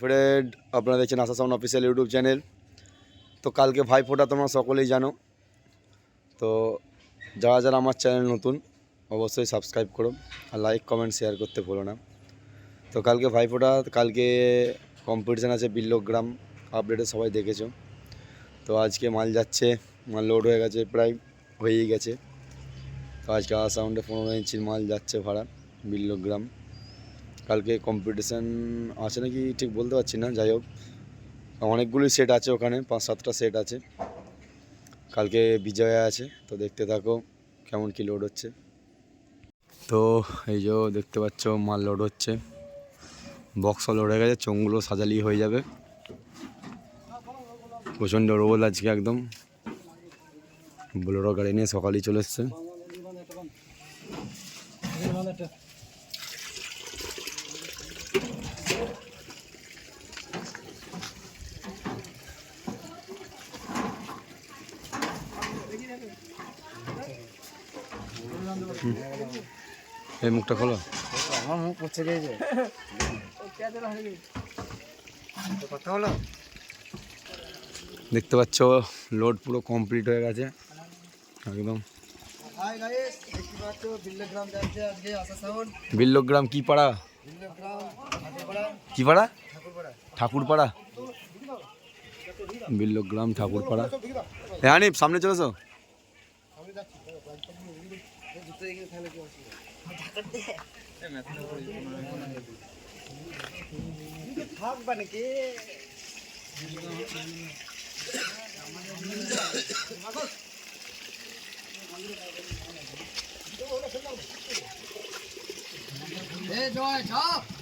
Friend আপনারা দেখছেন Asha sound official YouTube channel তো কালকে ভাইফোঁটা তোমরা সকলেই জানো। তো যারা যারা আমার চ্যানেল নতুন, অবশ্যই সাবস্ক্রাইব করো আর লাইক কমেন্ট শেয়ার করতে ভুলো না। তো কালকে ভাইফোঁটা কালকে কম্পিটিশান আছে বিল্লগ্রাম আপডেটে সবাই দেখেছ। তো আজকে মাল যাচ্ছে, মাল লোড হয়ে গেছে, প্রায় হয়েই গেছে। তো আজকে আশা সাউন্ডে পনেরো ইঞ্চির মাল যাচ্ছে ভাড়া, বিল্লগ্রাম। কালকে কম্পিটিশান আছে নাকি ঠিক বলতে পারছি না, যাই হোক। অনেকগুলি সেট আছে ওখানে, পাঁচ সাতটা সেট আছে। কালকে বিজয়া আছে, তো দেখতে থাকো কেমন কি লোড হচ্ছে। তো এই যে দেখতে পাচ্ছ, মাল লোড হচ্ছে। বক্সও লোড হয়ে গেছে, চোঙগুলো সাজালি হয়ে যাবে। প্রচণ্ড রোদ আজকে একদম। বোলেরো গাড়ি নিয়ে সকালেই চলে এসছে। এই মুখটা খোলো। আমার মুখ গিয়েছে কথা হলো দেখতে পাচ্ছ লোড পুরো কমপ্লিট হয়ে গেছে। একদম। বিল্লগ্রাম কি পাড়া? কি পাড়া? ঠাকুরপাড়া। বিল্লগ্রাম ঠাকুরপাড়া। হ্যাঁ সামনে চলেছো থাকবা নাকি জয় ছাপ